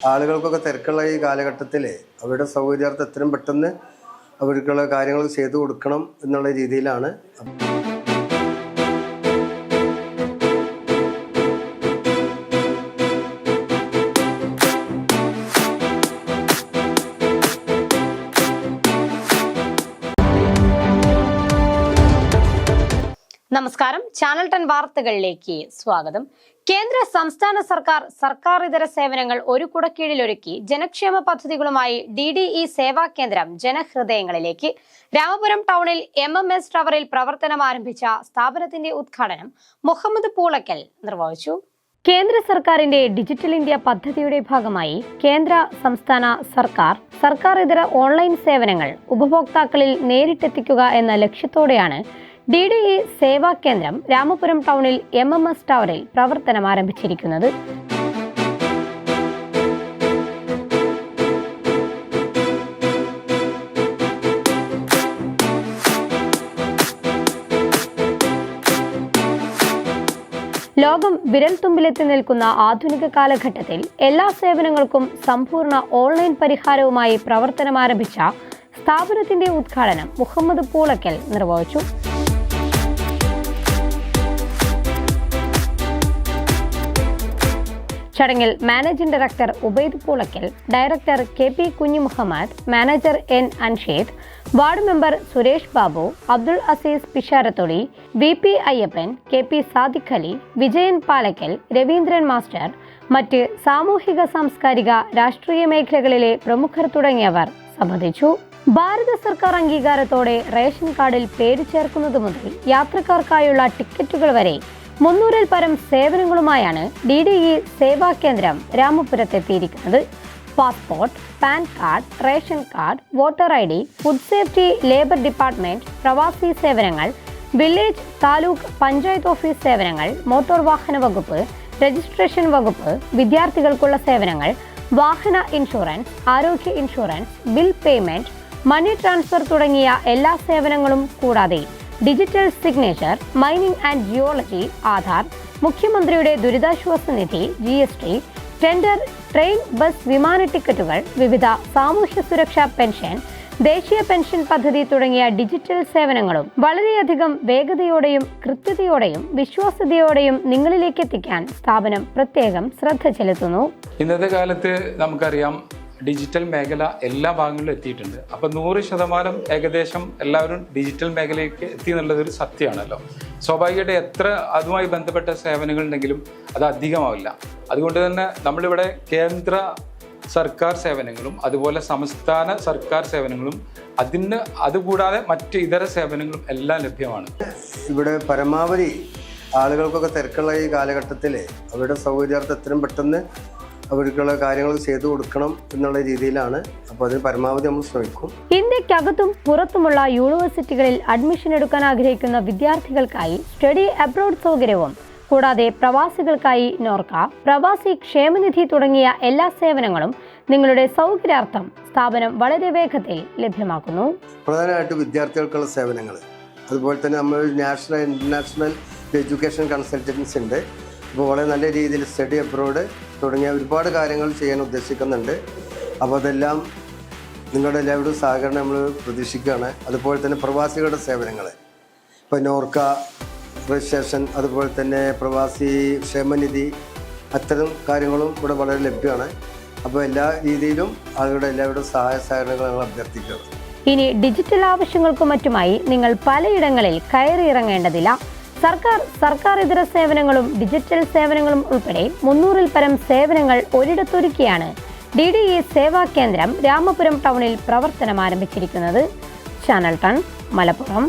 ആളുകൾക്കൊക്കെ തിരക്കുള്ള ഈ കാലഘട്ടത്തിൽ അവരുടെ സൗകര്യാർത്ഥം എത്രയും പെട്ടെന്ന് അവർക്കുള്ള കാര്യങ്ങൾ ചെയ്തു കൊടുക്കണം എന്നുള്ള രീതിയിലാണ്. നമസ്കാരം. ചാനൽ ടെൻ വാർത്തകളിലേക്ക് സ്വാഗതം. കേന്ദ്ര സംസ്ഥാന സർക്കാർ സർക്കാർ ഇതര സേവനങ്ങൾ ഒരു കുടക്കീഴിലൊരുക്കി ജനക്ഷേമ പദ്ധതികളുമായി ഡി ഡി ഇ സേവാ കേന്ദ്രം ജനഹൃദയങ്ങളിലേക്ക്. രാമപുരം ടൗണിൽ എം എം എസ് ടവറിൽ പ്രവർത്തനം ആരംഭിച്ച സ്ഥാപനത്തിന്റെ ഉദ്ഘാടനം മുഹമ്മദ് പൂളക്കൽ നിർവഹിച്ചു. കേന്ദ്ര സർക്കാരിന്റെ ഡിജിറ്റൽ ഇന്ത്യ പദ്ധതിയുടെ ഭാഗമായി കേന്ദ്ര സംസ്ഥാന സർക്കാർ സർക്കാർ ഇതര ഓൺലൈൻ സേവനങ്ങൾ ഉപഭോക്താക്കളിൽ നേരിട്ടെത്തിക്കുക എന്ന ലക്ഷ്യത്തോടെയാണ് ഡി ഡി ഇ സേവാ കേന്ദ്രം രാമപുരം ടൗണിൽ എം എം എസ് ടവറിൽ പ്രവർത്തനം ആരംഭിച്ചിരിക്കുന്നത്. ലോകം വിരൽത്തുമ്പിലെത്തി നിൽക്കുന്ന ആധുനിക കാലഘട്ടത്തിൽ എല്ലാ സേവനങ്ങൾക്കും സമ്പൂർണ ഓൺലൈൻ പരിഹാരവുമായി പ്രവർത്തനം ആരംഭിച്ച സ്ഥാപനത്തിന്റെ ഉദ്ഘാടനം മുഹമ്മദ് പൂളക്കൽ നിർവഹിച്ചു. ചടങ്ങിൽ managing director Ubaid Poolakkal director K P Kunju Muhammad manager N Anshed ward member Suresh Babu Abdul Azeez Pisharatholi V P Ayyappan K P Sadiq Ali Vijayan Palakkal Raveendran master മറ്റ് സാമൂഹിക സാംസ്കാരിക രാഷ്ട്രീയ മേഖലകളിലെ പ്രമുഖർ തുടങ്ങിയവർ സംബന്ധിച്ചു. ഭാരത സർക്കാർ അംഗീകാരത്തോടെ റേഷൻ കാർഡിൽ പേര് ചേർക്കുന്നത് മുതൽ യാത്രക്കാർക്കായുള്ള ടിക്കറ്റുകൾ വരെ മുന്നൂറിൽ പരം സേവനങ്ങളുമായാണ് D D E Seva Kendram രാമപുരത്തെത്തിയിരിക്കുന്നത്. Passport PAN card ration card voter I D food safety labour department പ്രവാസി സേവനങ്ങൾ വില്ലേജ് താലൂക്ക് പഞ്ചായത്ത് ഓഫീസ് സേവനങ്ങൾ മോട്ടോർ വാഹന വകുപ്പ് രജിസ്ട്രേഷൻ വകുപ്പ് വിദ്യാർത്ഥികൾക്കുള്ള സേവനങ്ങൾ വാഹന ഇൻഷുറൻസ് ആരോഗ്യ insurance bill payment money transfer തുടങ്ങിയ എല്ലാ സേവനങ്ങളും കൂടാതെ digital signature mining and geology Aadhaar മുഖ്യമന്ത്രിയുടെ ദുരിതാശ്വാസ നിധി G S T tender train bus വിമാന ടിക്കറ്റുകൾ വിവിധ സാമൂഹ്യ സുരക്ഷാ പെൻഷൻ ദേശീയ പെൻഷൻ പദ്ധതി തുടങ്ങിയ ഡിജിറ്റൽ സേവനങ്ങളും വളരെയധികം വേഗതയോടെയും കൃത്യതയോടെയും വിശ്വാസ്യതയോടെയും നിങ്ങളിലേക്ക് എത്തിക്കാൻ സ്ഥാപനം പ്രത്യേകം ശ്രദ്ധ ചെലുത്തുന്നു. ഇന്നത്തെ കാലത്ത് നമുക്കറിയാം ഡിജിറ്റൽ മേഖല എല്ലാ ഭാഗങ്ങളിലും എത്തിയിട്ടുണ്ട്. അപ്പം നൂറ് ശതമാനം ഏകദേശം എല്ലാവരും ഡിജിറ്റൽ മേഖലയിലേക്ക് എത്തി എന്നുള്ളത് ഒരു സത്യമാണല്ലോ. സ്വാഭാവികമായിട്ട് എത്ര അതുമായി ബന്ധപ്പെട്ട സേവനങ്ങൾ ഉണ്ടെങ്കിലും അത് അധികമാവില്ല. അതുകൊണ്ട് തന്നെ നമ്മളിവിടെ കേന്ദ്ര സർക്കാർ സേവനങ്ങളും അതുപോലെ സംസ്ഥാന സർക്കാർ സേവനങ്ങളും അതിന് അതുകൂടാതെ മറ്റ് ഇതര സേവനങ്ങളും എല്ലാം ലഭ്യമാണ്. ഇവിടെ പരമാവധി ആളുകൾക്കൊക്കെ തിരക്കുള്ള ഈ കാലഘട്ടത്തിൽ അവരുടെ സൗകര്യാർത്ഥം എത്രയും പെട്ടെന്ന് അവർക്കുള്ള കാര്യങ്ങൾ ചെയ്തു കൊടുക്കണം എന്നുള്ള രീതിയിലാണ്. അപ്പോൾ അതിന് പരമാവധി നമ്മൾ ശ്രമിക്കും. ഇന്ത്യക്കകത്തും പുറത്തുമുള്ള യൂണിവേഴ്സിറ്റികളിൽ അഡ്മിഷൻ എടുക്കാൻ ആഗ്രഹിക്കുന്ന വിദ്യാർത്ഥികൾക്കായി സ്റ്റഡി അബ്രോഡ് സൗകര്യവും. കൂടാതെ പ്രവാസികൾക്കായി നോർക്ക പ്രവാസി ക്ഷേമനിധി തുടങ്ങിയ എല്ലാ സേവനങ്ങളും നിങ്ങളുടെ സൗകര്യാർത്ഥം സ്ഥാപനം വളരെ വേഗത്തിൽ ലഭ്യമാക്കുന്നു. പ്രധാനമായിട്ട് വിദ്യാർത്ഥികൾക്കുള്ള സേവനങ്ങൾ. അതുപോലെ തന്നെ നമ്മൾ നാഷണൽ ഇന്റർനാഷണൽ എഡ്യൂക്കേഷൻ കൺസൾട്ടൻസി ഉണ്ട്. അപ്പോൾ വളരെ നല്ല രീതിയിൽ സ്റ്റഡി അബ്രോഡ് തുടങ്ങിയ ഒരുപാട് കാര്യങ്ങൾ ചെയ്യാൻ ഉദ്ദേശിക്കുന്നുണ്ട്. അപ്പോൾ അതെല്ലാം നിങ്ങളുടെ എല്ലാവരുടെയും സഹകരണം നമ്മൾ പ്രതീക്ഷിക്കുകയാണ്. അതുപോലെ തന്നെ പ്രവാസികളുടെ സേവനങ്ങൾ ഇപ്പോൾ നോർക്ക രജിസ്ട്രേഷൻ അതുപോലെ തന്നെ പ്രവാസി ക്ഷേമനിധി അത്തരം കാര്യങ്ങളും ഇവിടെ വളരെ ലഭ്യമാണ്. അപ്പോൾ എല്ലാ രീതിയിലും ആളുകളുടെ എല്ലാവരുടെയും സഹായ സഹകരണങ്ങൾ ഞങ്ങൾ അഭ്യർത്ഥിക്കുകയാണ്. ഇനി ഡിജിറ്റൽ ആവശ്യങ്ങൾക്കും മറ്റുമായി നിങ്ങൾ പലയിടങ്ങളിൽ കയറി ഇറങ്ങേണ്ടതില്ല. സർക്കാർ സർക്കാർ ഇതര സേവനങ്ങളും ഡിജിറ്റൽ സേവനങ്ങളും ഉൾപ്പെടെ മുന്നൂറിൽ പരം സേവനങ്ങൾ ഒരിടത്തൊരുക്കിയാണ് D D E Seva Kendram Ramapuram ടൗണിൽ പ്രവർത്തനം ആരംഭിച്ചിരിക്കുന്നത് ചാനൽ ടൺ മലപ്പുറം.